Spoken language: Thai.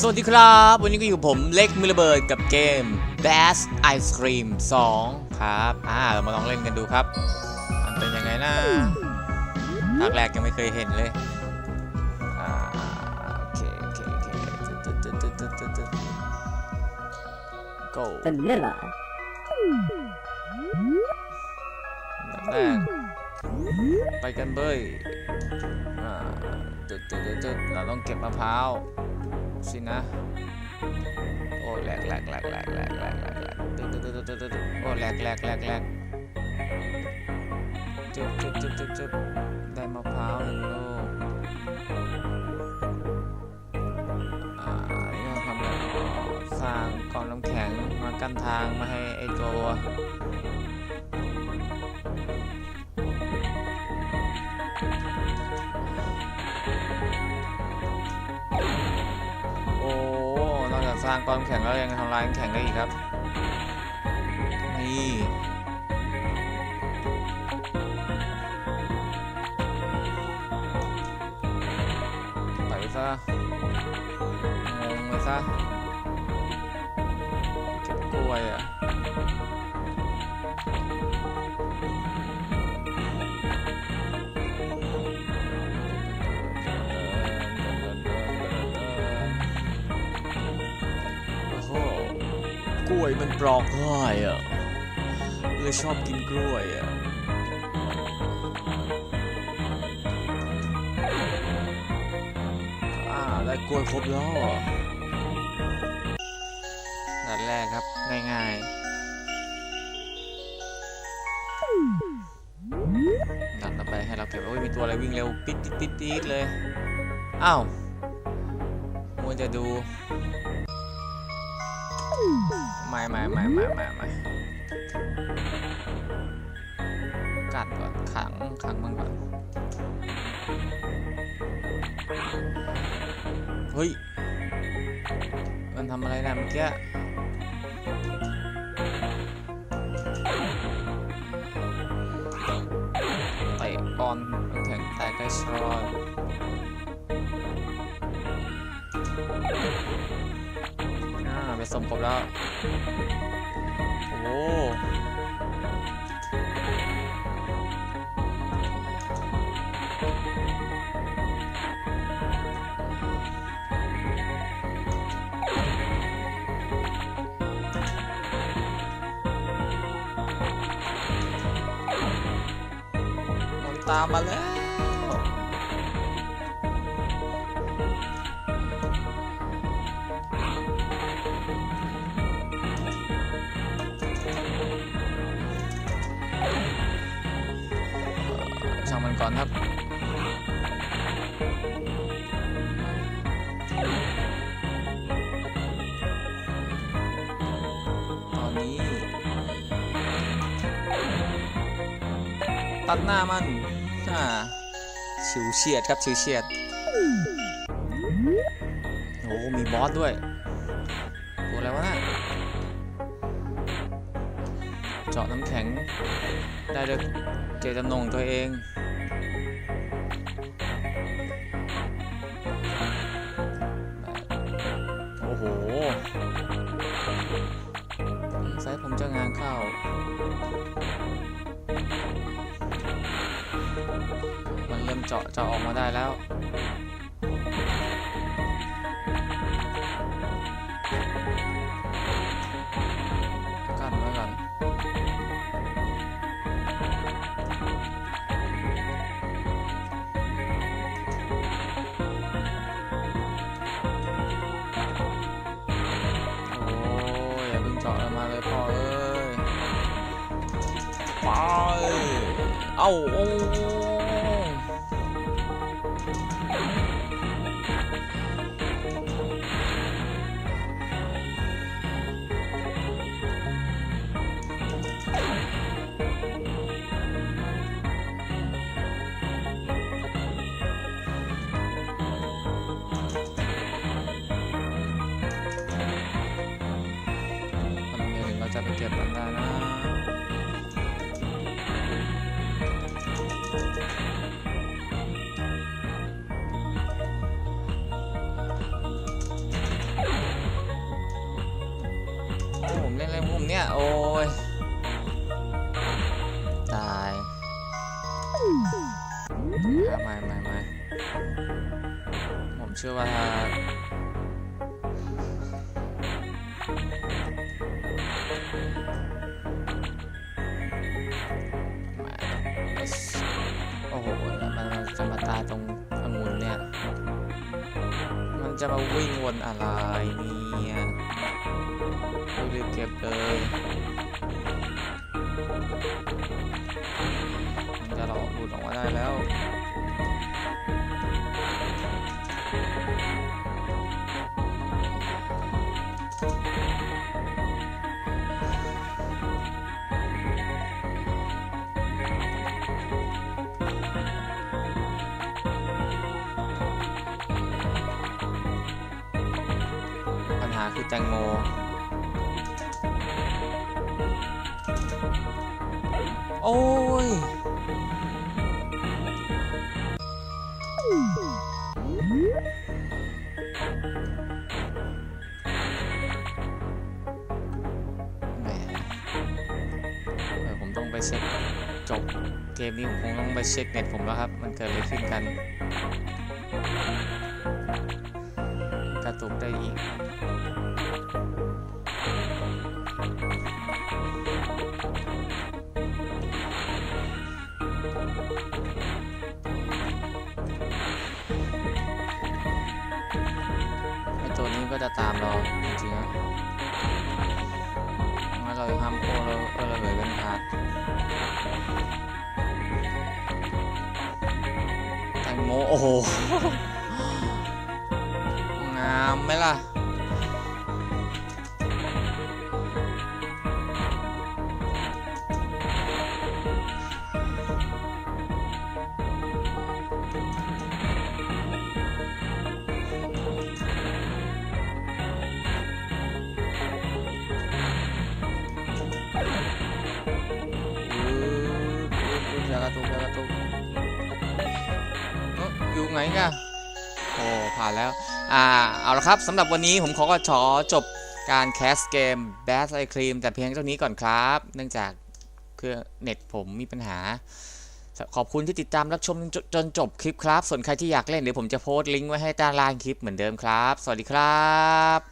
สวัสดีครับ วันนี้ก็อยู่ผมเล็กมิลเบิร์ดกับเกม Bass Ice Cream 2 ครับ อ่า เรามาลองเล่นกันดูครับ มันเป็นยังไงนะภาคแรกยังไม่เคยเห็นเลย อ่า โอเค โอเค โอเคตึ๊ดตึ๊ดตึ๊ดตึ๊ดตึ๊ดตึ๊ด go Vanilla. แบบแรกไปกันเบยอ่าตึ๊ดตึ๊ดตึ๊ดตึ๊ดเราต้องเก็บมะพร้าว สินะ โอ้แหลกแหลกแหลกแหลกแหลกแหลกแหลกแหลกตึ๊ดตึ๊ดตึ๊ดตึ๊ดตึ๊ดโอ้แหลกแหลกแหลกแหลกจึ๊บจึ๊บจึ๊บจึ๊บจึ๊บได้มะพร้าวหนึ่งลูกอ่าอันนี่เราทำอะไรอ๋อสร้างกองน้ำแข็งมากั้นทางมาให้ไอ้ตัวากสร้างตอนแข็งแล้วยังทำลายแข็งได้อีกครับ นี่ไปซะงงไปซะเก็บกล้วยอะ ล้วยมันปลอกง่ายอะเลยชอบกินกล้วยอะอ่าได้กล้วยครบแล้วนัดแรกครับง่ายๆนัดต่อไปให้เราเก็บโอ้ยมีตัวอะไรวิ่งเร็วปิดปิดปิดปิดเลย อ้าวมัวจะดู ไม่ไม่ไม่ไม่ไม่ไม่กัดก่อนขังขังมันก่อน เฮ้ย มันทำอะไรนะเมื่อกี้เตะบอลแข็งแตกได้ชอต ไปสมกบแล้ว โอ้มันตามมาแล้ว อนครับ ตอนนี้ ตัดหน้ามันอ่าชิวเฉียดครับชิวเฉียดโอ้มีบอสด้วยตัวอะไรวะน่ะเจาะน้ำแข็งได้ด้วยเจตจำนงตัวเอง มันเริ่มเจาะเจาะออกมาได้แล้ว 打我哦 ไม่ไม่ไม่ผมเชื่อว่าถ้าโอ้โหแล้วมันจะมาตายตรงองุ่นเนี่ย มันจะมาวิ่งวนอะไรเนี่ยรีบเก็บเลยมันจะหลอกหลุดออกมาได้แล้ว คือแตงโม โอ้ย แหมเดี๋ยวผมต้องไปเช็คจบเกมนี้ผมคงต้องไปเช็คเน็ตผมแล้วครับ มันเกิดอะไรขึ้นกัน กระตุกได้อีก เราจะทำโค้เราเออระเหยเป็นขาดแตงโมโอ้โห งามไหมล่ะ กันโอ้ผ่านแล้ว อ่า เอาละครับสำหรับวันนี้ผมขอก็ขอจบการแคสเกม Bass i Cream แต่เพียงเท่านี้ก่อนครับ เนื่องจากเครื่องเน็ตผมมีปัญหา ขอบคุณที่ติดตามรับชมจนจนจบคลิปครับ ส่วนใครที่อยากเล่นเดี๋ยวผมจะโพสต์ลิงก์ไว้ให้ด้านล่างคลิปเหมือนเดิมครับ สวัสดีครับ